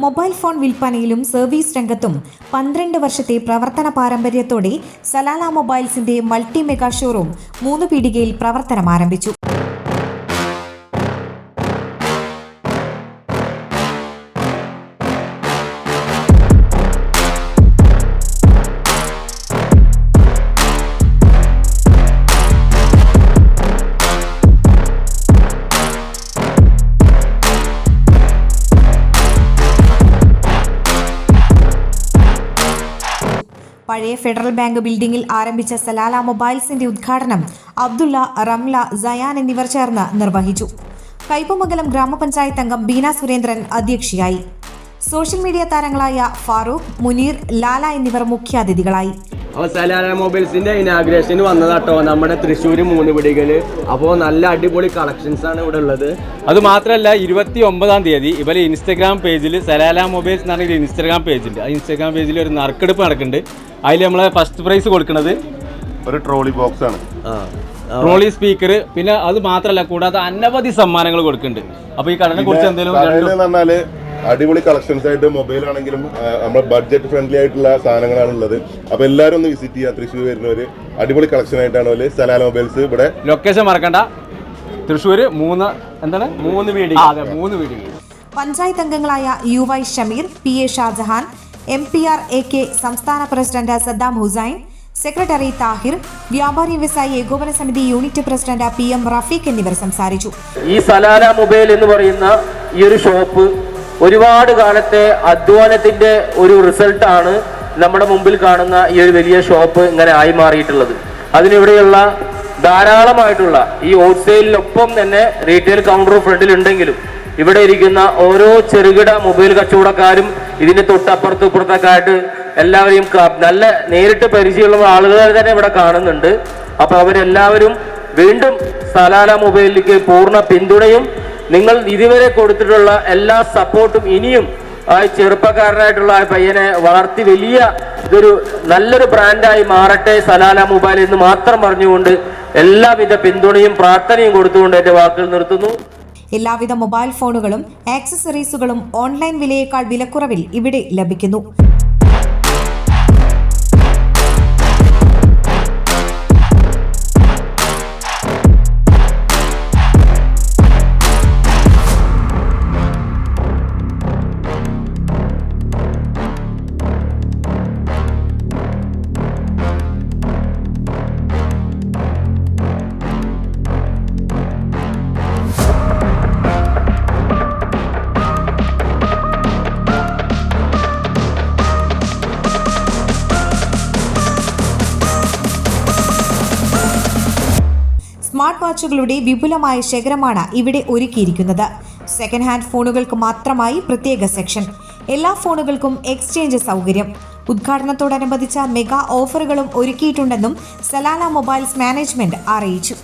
Mobile phone വിൽപ്പനയിലും service രംഗത്തും പന്ത്രണ്ട് വർഷത്തെ പ്രവർത്തന പാരമ്പര്യത്തോടെ സലാല മൊബൈൽസിന്റെ മൾട്ടി മെഗാ ഷോറൂം മൂന്ന് പീടികയിൽ പ്രവർത്തനം ആരംഭിച്ചു പഴയ ഫെഡറൽ ബാങ്ക് ബിൽഡിംഗിൽ ആരംഭിച്ച സലാല മൊബൈൽസിന്റെ ഉദ്ഘാടനം അബ്ദുള്ള റംല സയാൻ എന്നിവർ ചേർന്ന് നിർവഹിച്ചു. കൈപ്പമംഗലം ഗ്രാമപഞ്ചായത്ത് അംഗം ബീന സുരേന്ദ്രൻ അധ്യക്ഷയായി. സോഷ്യൽ മീഡിയ താരങ്ങളായ ഫാറൂഖ് മുനീർ ലാല എന്നിവർ മുഖ്യാതിഥികളായി. അപ്പോൾ സലാല മൊബൈൽസിന്റെ ഇനാഗ്രേഷന് വന്നതാട്ടോ നമ്മുടെ തൃശ്ശൂർ മൂന്ന് പിടികൾ. അപ്പോൾ നല്ല അടിപൊളി കളക്ഷൻസ് ആണ് ഇവിടെ ഉള്ളത്. അത് മാത്രമല്ല ഇരുപത്തി ഒമ്പതാം തീയതി ഇവരെ ഇൻസ്റ്റഗ്രാം പേജിൽ സലാല മൊബൈൽസ് എന്ന് പറഞ്ഞ ഇൻസ്റ്റഗ്രാം പേജിൽ ആ ഇൻസ്റ്റഗ്രാം പേജിൽ ഒരു നറുക്കെടുപ്പ് നടക്കുന്നുണ്ട്. അതിൽ നമ്മളെ ഫസ്റ്റ് പ്രൈസ് കൊടുക്കുന്നത് ഒരു ട്രോളി ബോക്സ് ആണ്. ട്രോളി സ്പീക്കർ പിന്നെ അത് മാത്രമല്ല കൂടാതെ അനവധി സമ്മാനങ്ങൾ കൊടുക്കുന്നുണ്ട്. അപ്പോൾ ഈ കടനെ കുറിച്ച് എന്തെങ്കിലും അടിപൊളി കളക്ഷൻസ് ആയിട്ട് മൊബൈൽ ആണെങ്കിലും നമ്മുടെ ബഡ്ജറ്റ് ഫ്രണ്ട്ലി ആയിട്ടുള്ള സാധനങ്ങളാണ് ഉള്ളത്. അപ്പൊ എല്ലാവരും ഒന്ന് വിസിറ്റ് ചെയ്യുക തൃശ്ശൂർ വരുന്നവര്. അടിപൊളി കളക്ഷൻ ആയിട്ടാണ് അവർ സലാല മൊബൈൽസ് ഇവിടെ ലൊക്കേഷൻ മറക്കണ്ട. തൃശ്ശൂർ മൂന്ന് എന്താണ്? മൂന്ന് വീട്. അതെ മൂന്ന് വീടുകൾ പഞ്ചായത്ത് അംഗങ്ങളായ U Y Shameer P A Shajahan M P R A K സംസ്ഥാന പ്രസിഡന്റ് സദ്ദാം ഹുസൈൻ സെക്രട്ടറി താഹിർ വ്യാപാരി വ്യവസായി ഏകോപന സമിതി unit president P M Rafeeq എന്നിവർ സംസാരിച്ചു. ഈ സലാല മൊബൈൽ എന്ന് പറയുന്ന ഈ ഒരു ഷോപ്പ് ഒരുപാട് കാലത്തെ അധ്വാനത്തിന്റെ ഒരു റിസൾട്ട് ആണ് നമ്മുടെ മുമ്പിൽ കാണുന്ന ഈ ഒരു വലിയ ഷോപ്പ് ഇങ്ങനെ ആയി മാറിയിട്ടുള്ളത്. അതിനിവിടെയുള്ള ധാരാളമായിട്ടുള്ള ഈ ഹോൾസെയിലിനൊപ്പം തന്നെ റീറ്റെയിൽ കൗണ്ടർ ഫ്രണ്ടിൽ ഉണ്ടെങ്കിലും ഇവിടെ ഇരിക്കുന്ന ഓരോ ചെറുകിട മൊബൈൽ കച്ചവടക്കാരും ഇതിന് തൊട്ടപ്പുറത്ത് ഇപ്പുറത്തൊക്കെ ആയിട്ട് എല്ലാവരെയും നല്ല നേരിട്ട് പരിചയമുള്ള ആളുകളെ തന്നെ ഇവിടെ കാണുന്നുണ്ട്. അപ്പൊ അവരെല്ലാവരും വീണ്ടും സലാല മൊബൈലിലേക്ക് പൂർണ പിന്തുണയും നിങ്ങൾ ഇതുവരെ കൊടുത്തിട്ടുള്ള എല്ലാ സപ്പോർട്ടും ഇനിയും ആ ചെറുപ്പക്കാരനായിട്ടുള്ള ആ പയ്യനെ വളർത്തി വലിയ ഇതൊരു നല്ലൊരു ബ്രാൻഡായി മാറട്ടെ സലാല മൊബൈൽ എന്ന് മാത്രം പറഞ്ഞുകൊണ്ട് എല്ലാവിധ പിന്തുണയും പ്രാർത്ഥനയും കൊടുത്തുകൊണ്ട് എന്റെ വാക്കുകൾ നിർത്തുന്നു. എല്ലാവിധ മൊബൈൽ ഫോണുകളും ആക്സസറീസുകളും ഓൺലൈൻ വിലയേക്കാൾ വിലക്കുറവിൽ ഇവിടെ ലഭിക്കുന്നു. സ്മാർട്ട് വാച്ചുകളുടെ വിപുലമായ ശേഖരമാണ് ഇവിടെ ഒരുക്കിയിരിക്കുന്നത്. സെക്കൻഡ് ഹാൻഡ് ഫോണുകൾക്ക് മാത്രമായി പ്രത്യേക സെക്ഷൻ. എല്ലാ ഫോണുകൾക്കും എക്സ്ചേഞ്ച് സൗകര്യം. ഉദ്ഘാടനത്തോടനുബന്ധിച്ച മെഗാ ഓഫറുകളും ഒരുക്കിയിട്ടുണ്ടെന്നും സലാല മൊബൈൽസ് മാനേജ്മെന്റ് അറിയിച്ചു.